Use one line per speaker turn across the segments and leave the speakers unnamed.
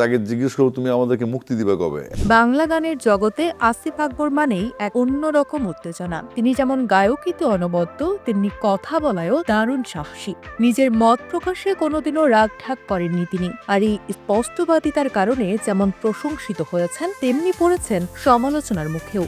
তাকে জিজ্ঞেস করো, তুমি আমাদেরকে মুক্তি দিবে কবে?
বাংলা গানের জগতে আসিফ আকবর মানেই এক অন্যরকম উত্তেজনা। তিনি যেমন গায়কিতে অনবদ্য, তেমনি কথা বলায়ও দারুণ সাহসী। নিজের মত প্রকাশে কোনোদিনও রাগ ঠাক করেননি তিনি। আর এই স্পষ্টবাদিতার কারণে যেমন প্রশংসিত হয়েছেন, তেমনি পড়েছেন সমালোচনার মুখেও।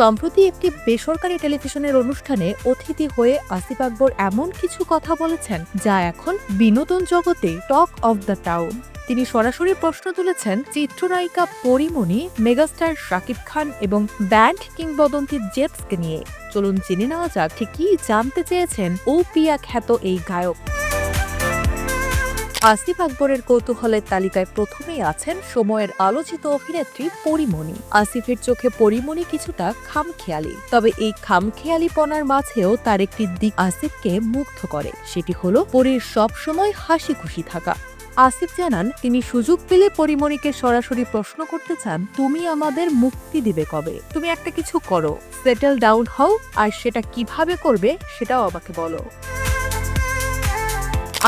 সম্প্রতি একটি বেসরকারি টেলিভিশনের অনুষ্ঠানে অতিথি হয়ে আসিফ আকবর এমন কিছু কথা বলেছেন যা এখন বিনোদন জগতে টক অব দ্য টাউন। তিনি সরাসরি প্রশ্ন তুলেছেন, চিত্রনায়িকা পরিমণি, মেগাস্টার শাকিব খান এবং ব্যান্ড কিংবদন্তি জেপসকে নিয়ে। চলুন জেনে নেওয়া যাক ঠিক কি জানতে চেয়েছেন ও পিয়া খ্যাত এই গায়ক। আসিফ আকবরের কৌতূহলের তালিকায় প্রথমেই আছেন সময়ের আলোচিত অভিনেত্রী পরিমণি। আসিফের চোখে পরিমণি কিছুটা খামখেয়ালি, তবে এই খামখেয়ালিপনার মাঝেও তার একটি দিক আসিফকে মুগ্ধ করে, সেটি হলো পরীর সবসময় হাসি খুশি থাকা। আসিফ জানান, তিনি সুযোগ পেলে পরিমণিকে সরাসরি প্রশ্ন করতে চান, তুমি আমাদের মুক্তি দিবে কবে? তুমি একটা কিছু করো সেটেল ডাউন হও, আর সেটা কীভাবে করবে সেটাও আমাকে বলো।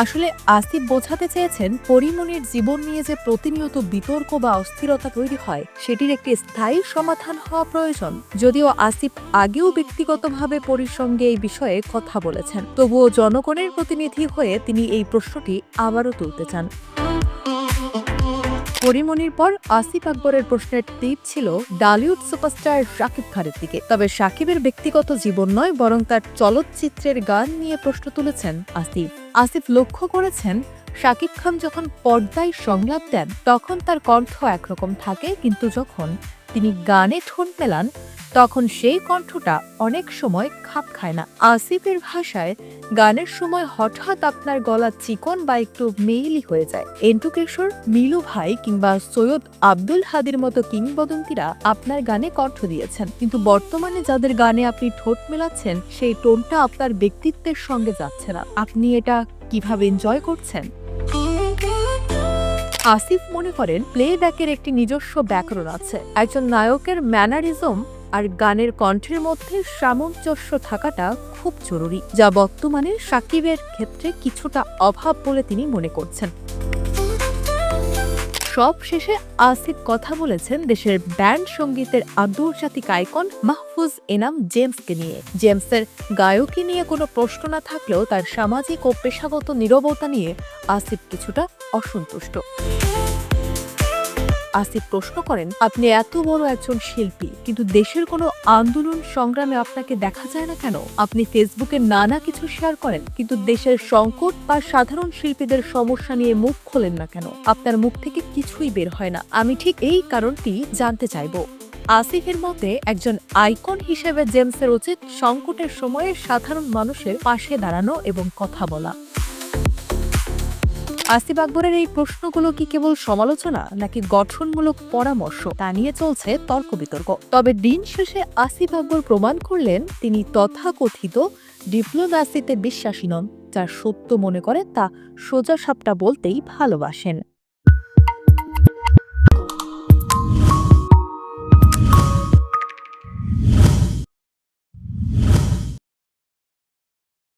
আসলে আসিফ বোঝাতে চেয়েছেন পরিমণির জীবন নিয়ে যে প্রতিনিয়ত বিতর্ক বা অস্থিরতা তৈরি হয়, সেটির একটি স্থায়ী সমাধান হওয়া প্রয়োজন। যদিও আসিফ আগেও ব্যক্তিগতভাবে পরির সঙ্গে এই বিষয়ে কথা বলেছেন। তবুও জনগণের প্রতিনিধি হয়ে তিনি এই প্রশ্নটি আবারও তুলতে চান। পরিমণির পর আসিফ আকবরের প্রশ্নের তীর ছিল ডালিউড সুপারস্টার শাকিব খানের দিকে। তবে সাকিবের ব্যক্তিগত জীবন নয়, বরং তার চলচ্চিত্রের গান নিয়ে প্রশ্ন তুলেছেন আসিফ। আসিফ লক্ষ্য করেছেন, শাকিব খান যখন পর্দায় সংলাপ দেন, তখন তার কণ্ঠ একরকম থাকে, কিন্তু যখন তিনি গানে ঠোঁট মেলান তখন সেই কণ্ঠটা অনেক সময় খাপ খায় না। আসিফের ভাষায় গানের সময় হঠাৎ আপনার গলা চিকন বা একটু মেইলি হয়ে যায়। এন্টু কিশোর, মিলু ভাই কিংবা সৈয়দ আব্দুল হাদির মতো কিংবদন্তিরা আপনার গানে কণ্ঠ দিয়েছেন। কিন্তু বর্তমানে যাদের গানে আপনি ঠোঁট মেলাচ্ছেন, সেই টোনটা আপনার ব্যক্তিত্বের সঙ্গে যাচ্ছে না। আপনি এটা কীভাবে এনজয় করছেন? আসিফ মনে করেন প্লেব্যাকের একটি নিজস্ব ব্যাকরণ আছে। একজন নায়কের ম্যানারিজম আর গানের কণ্ঠের মধ্যে সামঞ্জস্য থাকাটা খুব জরুরি, যা বর্তমানে সাকিবের ক্ষেত্রে কিছুটা অভাব বলে তিনি মনে করছেন। সব শেষে আসিফ কথা বলেছেন দেশের ব্যান্ড সঙ্গীতের আন্তর্জাতিক আইকন মাহফুজ এনাম জেমসকে নিয়ে। জেমসের গায়কী নিয়ে কোনো প্রশ্ন না থাকলেও তার সামাজিক ও পেশাগত নীরবতা নিয়ে আসিফ কিছুটা অসন্তুষ্ট। আসিফ প্রশ্ন করেন, আপনি এত বড় একজন শিল্পী, কিন্তু দেশের কোনো আন্দোলন সংগ্রামে আপনাকে দেখা যায় না কেন? আপনি ফেসবুকে নানা কিছু শেয়ার করেন, কিন্তু দেশের সংকট বা সাধারণ শিল্পীদের সমস্যা নিয়ে মুখ খোলেন না কেন? আপনার মুখ থেকে কিছুই বের হয় না। আমি ঠিক এই কারণটি জানতে চাইব। আসিফের মতে, একজন আইকন হিসেবে জেমসের উচিত সংকটের সময়ে সাধারণ মানুষের পাশে দাঁড়ানো এবং কথা বলা। আসিফ আকবরের এই প্রশ্নগুলো কি কেবল সমালোচনা নাকি গঠনমূলক পরামর্শ? তা নিয়ে চলছে তর্ক বিতর্ক। তবে দিন শেষে আসিফ আকবর প্রমাণ করলেন তিনি তথাকথিত ডিপ্লোম্যাসিতে বিশ্বাসী নন, যার সত্য মনে করে তা সোজা সাপটা বলতেই ভালোবাসেন।